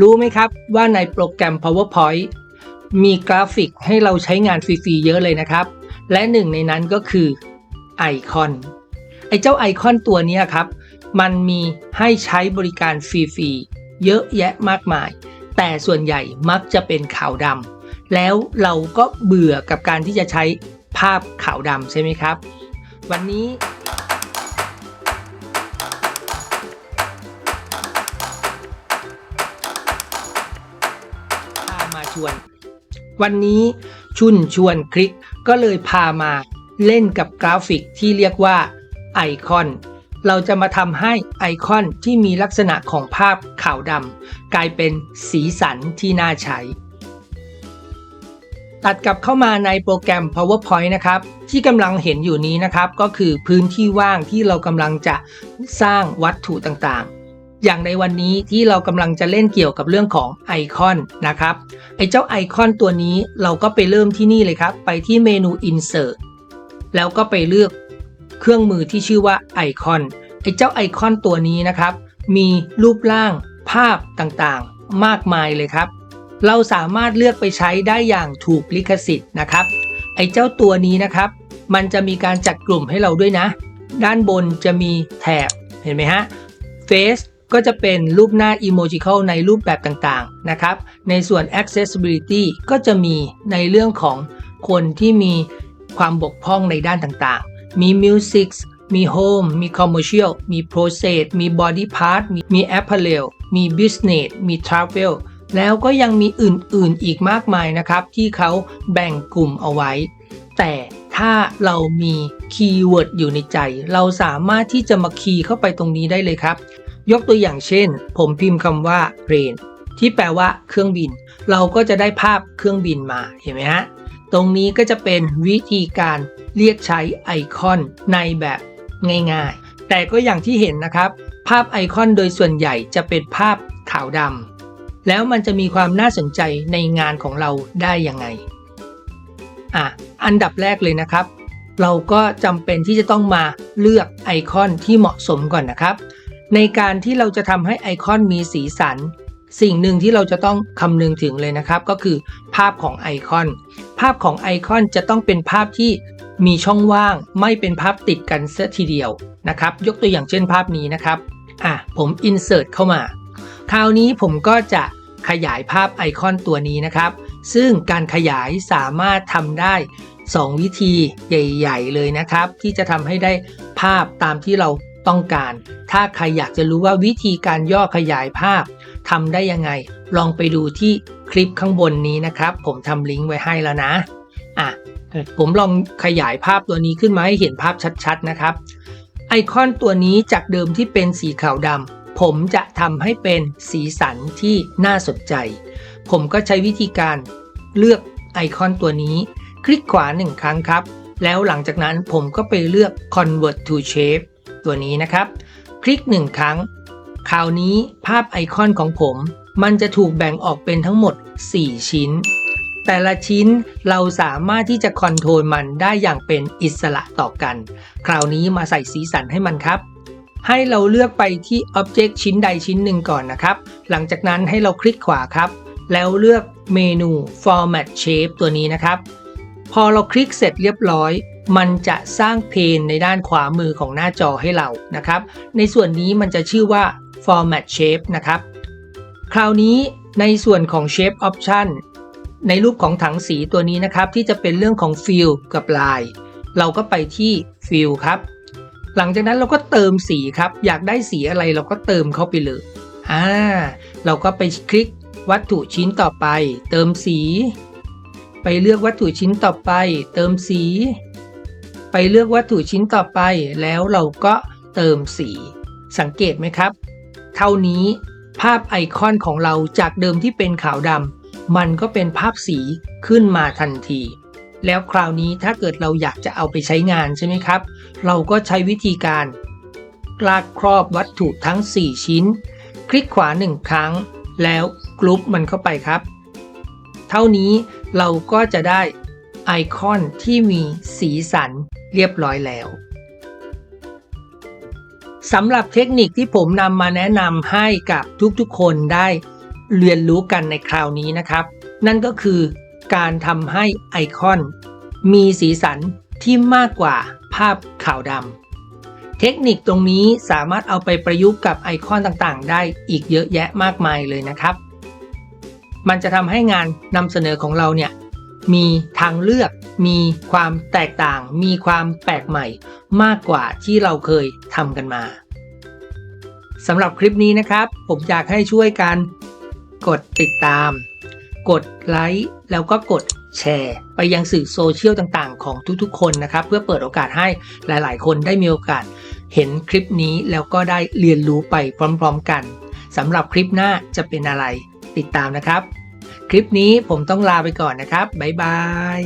รู้ไหมครับว่าในโปรแกรม PowerPoint มีกราฟิกให้เราใช้งานฟรีๆเยอะเลยนะครับ และหนึ่งในนั้นก็คือไอคอนไอเจ้าไอคอนตัวนี้ครับ มันมีให้ใช้บริการฟรีๆเยอะแยะมากมาย แต่ส่วนใหญ่มักจะเป็นขาวดำแล้วเราก็เบื่อกับการที่จะใช้ภาพขาวดำใช่ไหมครับ วันนี้ วน วันนี้ชุนชวนคลิกก็เลยพามาเล่นกับกราฟิกที่เรียกว่าไอคอน เราจะมาทำให้ไอคอนที่มีลักษณะของภาพขาวดำกลายเป็นสีสันที่น่าใช้ ตัดกลับเข้ามาในโปรแกรม PowerPoint นะครับ ที่กำลังเห็นอยู่นี้นะครับ ก็คือพื้นที่ว่างที่เรากำลังจะสร้างวัตถุต่างๆ อย่างในวันนี้ที่เรากำลังจะเล่นเกี่ยวกับเรื่องของไอคอนนะครับไอเจ้าไอคอนตัวนี้เราก็ไปเริ่มที่นี่เลยครับ ไปที่เมนู Insert แล้วก็ไปเลือกเครื่องมือที่ชื่อว่าไอคอนไอเจ้าไอคอนตัวนี้นะครับ มีรูปร่างภาพต่างๆ มากมายเลยครับ เราสามารถเลือกไปใช้ได้อย่างถูกลิขสิทธิ์นะครับ ไอเจ้าตัวนี้นะครับ มันจะมีการจัดกลุ่มให้เราด้วยนะ ด้านบนจะมีแถบเห็นไหมฮะ Face ก็จะเป็นรูปหน้า Emojical ในรูปแบบต่างๆนะครับ ในส่วน Accessibility ก็จะมีในเรื่องของคนที่มีความบกพร่องในด้านต่างๆ มี Music มี Home มี Commercial มี Process มี Body Part มีมี Apparel มี Business มี Travel แล้วก็ยังมีอื่นๆอีกมากมายนะครับ ที่เขาแบ่งกลุ่มเอาไว้ แต่ถ้าเรามีคีย์เวิร์ดอยู่ในใจ เราสามารถที่จะมาคีย์เข้าไปตรงนี้ได้เลยครับ ยกตัวอย่างเช่น ผมพิมพ์คำว่า plane ที่แปลว่าเครื่องบิน เราก็จะได้ภาพเครื่องบินมาเห็นไหมฮะ ตรงนี้ก็จะเป็นวิธีการเรียกใช้ไอคอนในแบบง่ายๆ แต่ก็อย่างที่เห็นนะครับ ภาพไอคอนโดยส่วนใหญ่จะเป็นภาพขาวดำแล้วมันจะมีความน่าสนใจในงานของเราได้ยังไงอะอันดับแรกเลยนะครับ เราก็จำเป็นที่จะต้องมาเลือกไอคอนที่เหมาะสมก่อนนะครับ ในการที่เราจะทำให้ไอคอนมีสีสัน สิ่งหนึ่งที่เราจะต้องคำนึงถึงเลยนะครับ ก็คือภาพของไอคอน ภาพของไอคอนจะต้องเป็นภาพที่มีช่องว่างไม่เป็นภาพติดกันเสียทีเดียวนะครับ ยกตัวอย่างเช่นภาพนี้นะครับอะผม insert เข้ามา คราวนี้ผมก็จะขยายภาพไอคอนตัวนี้นะครับ ซึ่งการขยายสามารถทำได้ 2 วิธีใหญ่ ๆ เลยนะครับ ที่จะทำให้ได้ภาพตามที่เราต้องการ ถ้าใครอยากจะรู้ว่าวิธีการย่อขยายภาพทำได้ยังไง ลองไปดูที่คลิปข้างบนนี้นะครับ ผมทำลิงก์ไว้ให้แล้วนะอะผมลองขยายภาพตัวนี้ขึ้นมาให้เห็นภาพชัดๆนะครับ ไอคอนตัวนี้จากเดิมที่เป็นสีขาวดำผมจะทำให้เป็นสีสันที่น่าสนใจ ผมก็ใช้วิธีการเลือกไอคอนตัวนี้ คลิกขวาหนึ่งครั้งครับ แล้วหลังจากนั้นผมก็ไปเลือก convert to shape ตัวนี้นะครับ คลิกหนึ่งครั้ง คราวนี้ภาพไอคอนของผม มันจะถูกแบ่งออกเป็นทั้งหมด 4 ชิ้น แต่ละชิ้นเราสามารถที่จะคอนโทรลมันได้อย่างเป็นอิสระต่อกัน คราวนี้มาใส่สีสันให้มันครับ ให้เราเลือกไปที่ Object ชิ้นใดชิ้นหนึ่งก่อนนะครับ หลังจากนั้นให้เราคลิกขวาครับ แล้วเลือกเมนู Format Shape ตัวนี้นะครับ พอเราคลิกเสร็จเรียบร้อย มันจะสร้างเพนในด้านขวามือของหน้าจอให้เรานะครับ ในส่วนนี้มันจะชื่อว่า Format Shape นะครับ คราวนี้ในส่วนของ Shape Option ในรูปของถังสีตัวนี้นะครับ ที่จะเป็นเรื่องของ Fill กับ Line เราก็ไปที่ Fill ครับ หลังจากนั้นเราก็เติมสีครับ อยากได้สีอะไรเราก็เติมเข้าไปเลยอ่าเราก็ไปคลิกวัตถุชิ้นต่อไป เติมสี ไปเลือกวัตถุชิ้นต่อไป เติมสี ไปเลือกวัตถุชิ้นต่อไป แล้วเราก็เติมสี สังเกตไหมครับ เท่านี้ภาพไอคอนของเราจากเดิมที่เป็นขาวดำมันก็เป็นภาพสีขึ้นมาทันที แล้วคราวนี้ถ้าเกิดเราอยากจะเอาไปใช้งานใช่ไหมครับ เราก็ใช้วิธีการลากครอบวัตถุทั้ง 4 ชิ้น คลิกขวา 1 ครั้ง แล้วกรุ๊ปมันเข้าไปครับ เท่านี้เราก็จะได้ไอคอนที่มีสีสัน เรียบร้อยแล้วสำหรับเทคนิคที่ผมนำมาแนะนำให้กับทุกๆคนได้เรียนรู้กันในคราวนี้นะครับ นั่นก็คือการทำให้ไอคอน มีสีสันที่มากกว่าภาพขาวดำเทคนิคตรงนี้สามารถเอาไปประยุกต์กับไอคอนต่างๆ ได้อีกเยอะแยะมากมายเลยนะครับ มันจะทำให้งานนำเสนอของเราเนี่ย มีทางเลือก มีความแตกต่าง มีความแปลกใหม่ มากกว่าที่เราเคยทำกันมาสำหรับคลิปนี้นะครับ ผมอยากให้ช่วยกัน กดติดตาม กดไลค์แล้วก็กดแชร์ ไปยังสื่อโซเชียลต่างๆ ของทุกๆ คนนะครับ เพื่อเปิดโอกาสให้หลายๆ คนได้มีโอกาส เห็นคลิปนี้แล้วก็ได้เรียนรู้ไปพร้อมๆกันสำหรับคลิปหน้าจะเป็นอะไรติดตามนะครับ คลิปนี้ผมต้องลาไปก่อนนะครับ บ๊ายบาย